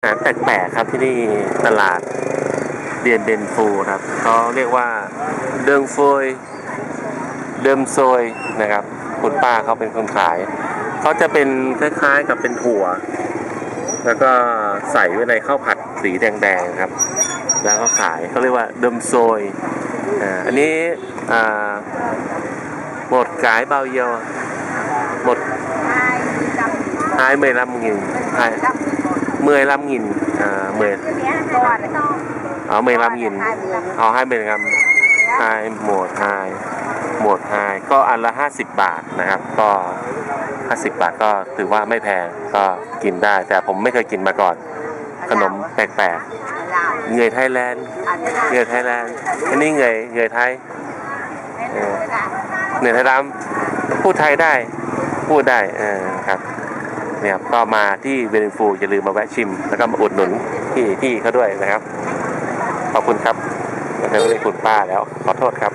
อาหารแปลกๆครับที่นี่ตลาดเดียนเดนฟูครับเขาเรียกว่าเดิงโฟยเดิมโซยนะครับ คุณป้าเขาเป็นคนขาย เขาจะเป็นคล้ายๆกับเป็นถั่ว แล้วก็ใส่ไว้ในข้าวผัดสีแดงๆครับ แล้วก็ขายเขาเรียกว่าเดิมโซยอันนี้อ่าหมดกายเบา เมด hai trăm hai mươi lăm nghìn hai trăm một mười lăm nghìn à mười con ở mười lăm nghìn hai mươi lăm ở hai mươi lăm hai một hai một hai ก็อันละห้าสิบบาทนะครับ ก็ห้าสิบบาทก็ถือว่าไม่แพงก็กินได้ แต่ผมไม่เคยกินมาก่อน ขนมแปลกๆเงยไทยแลนด์เงยไทยแลนด์อันนี้เงยเงยไทย nào เงยไทยดำพูดไทยได้ พูดได้เออครับ นี่ยครับก็มาที่เวนิฟูอย่าลืมมาแวะชิม แล้วก็มาอุดหนุนที่ที่เขาด้วยนะครับ ขอบคุณครับแล้วก็เรียกคุณป้าแล้วขอโทษครับ